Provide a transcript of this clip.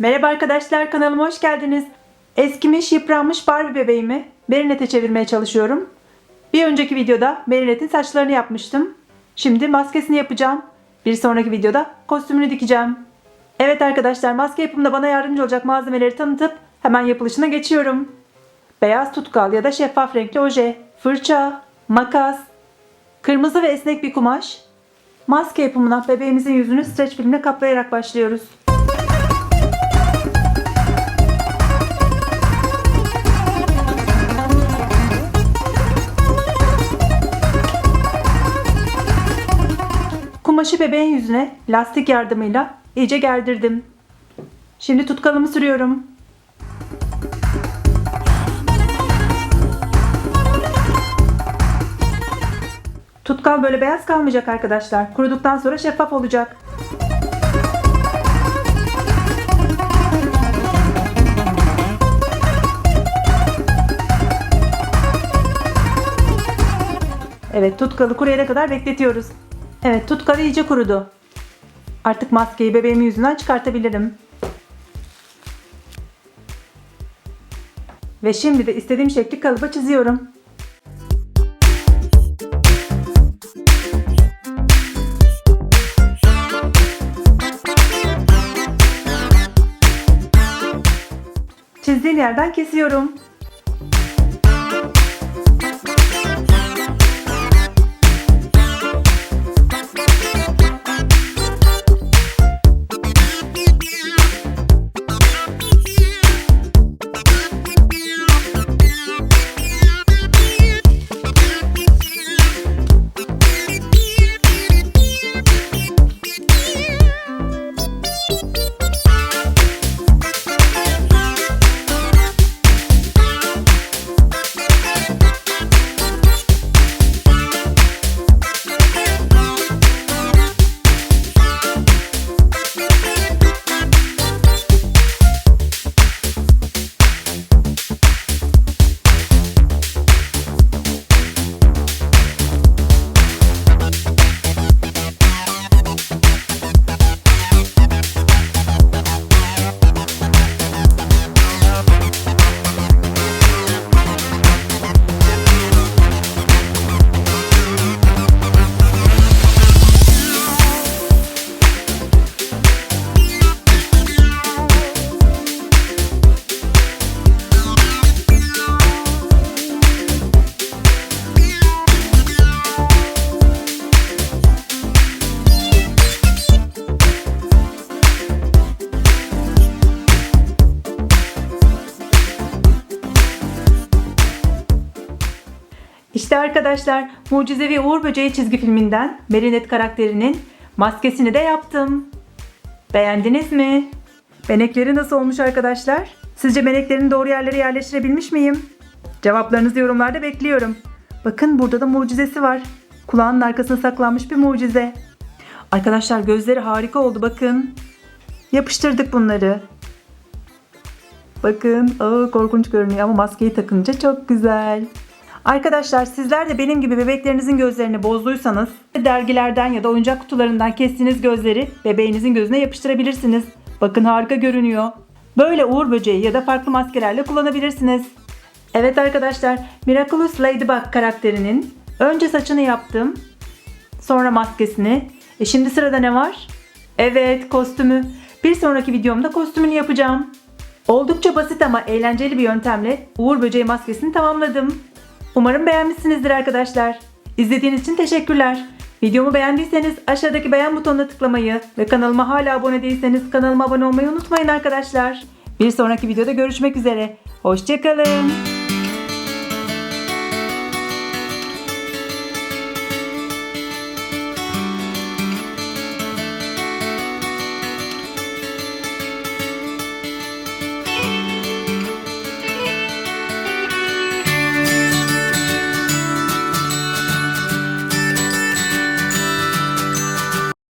Merhaba arkadaşlar kanalıma hoş geldiniz. Eskimiş yıpranmış Barbie bebeğimi Marinette'e çevirmeye çalışıyorum. Bir önceki videoda Marinette'in saçlarını yapmıştım. Şimdi maskesini yapacağım. Bir sonraki videoda kostümünü dikeceğim. Evet arkadaşlar maske yapımında bana yardımcı olacak malzemeleri tanıtıp hemen yapılışına geçiyorum. Beyaz tutkal ya da şeffaf renkli oje, fırça, makas, kırmızı ve esnek bir kumaş. Maske yapımına bebeğimizin yüzünü streç filmle kaplayarak başlıyoruz. Kumaşı bebeğin yüzüne lastik yardımıyla iyice gerdirdim. Şimdi tutkalımı sürüyorum. Tutkal böyle beyaz kalmayacak arkadaşlar. Kuruduktan sonra şeffaf olacak. Evet tutkalı kuruyana kadar bekletiyoruz. Evet tutkal iyice kurudu. Artık maskeyi bebeğimin yüzünden çıkartabilirim. Ve şimdi de istediğim şekli kalıba çiziyorum. Çizdiğim yerden kesiyorum. İşte arkadaşlar Mucizevi Uğur Böceği çizgi filminden Merinet karakterinin maskesini de yaptım. Beğendiniz mi? Benekleri nasıl olmuş arkadaşlar? Sizce beneklerini doğru yerlere yerleştirebilmiş miyim? Cevaplarınızı yorumlarda bekliyorum. Bakın burada da mucizesi var. Kulağının arkasına saklanmış bir mucize. Arkadaşlar gözleri harika oldu bakın. Yapıştırdık bunları. Bakın aa, korkunç görünüyor ama maskeyi takınca çok güzel. Arkadaşlar sizler de benim gibi bebeklerinizin gözlerini bozduysanız dergilerden ya da oyuncak kutularından kestiğiniz gözleri bebeğinizin gözüne yapıştırabilirsiniz. Bakın harika görünüyor. Böyle uğur böceği ya da farklı maskelerle kullanabilirsiniz. Evet arkadaşlar Miraculous Ladybug karakterinin önce saçını yaptım. Sonra maskesini. E şimdi sırada ne var? Evet kostümü. Bir sonraki videomda kostümünü yapacağım. Oldukça basit ama eğlenceli bir yöntemle Uğur Böceği maskesini tamamladım. Umarım beğenmişsinizdir arkadaşlar. İzlediğiniz için teşekkürler. Videomu beğendiyseniz aşağıdaki beğen butonuna tıklamayı ve kanalıma hala abone değilseniz kanalıma abone olmayı unutmayın arkadaşlar. Bir sonraki videoda görüşmek üzere. Hoşçakalın.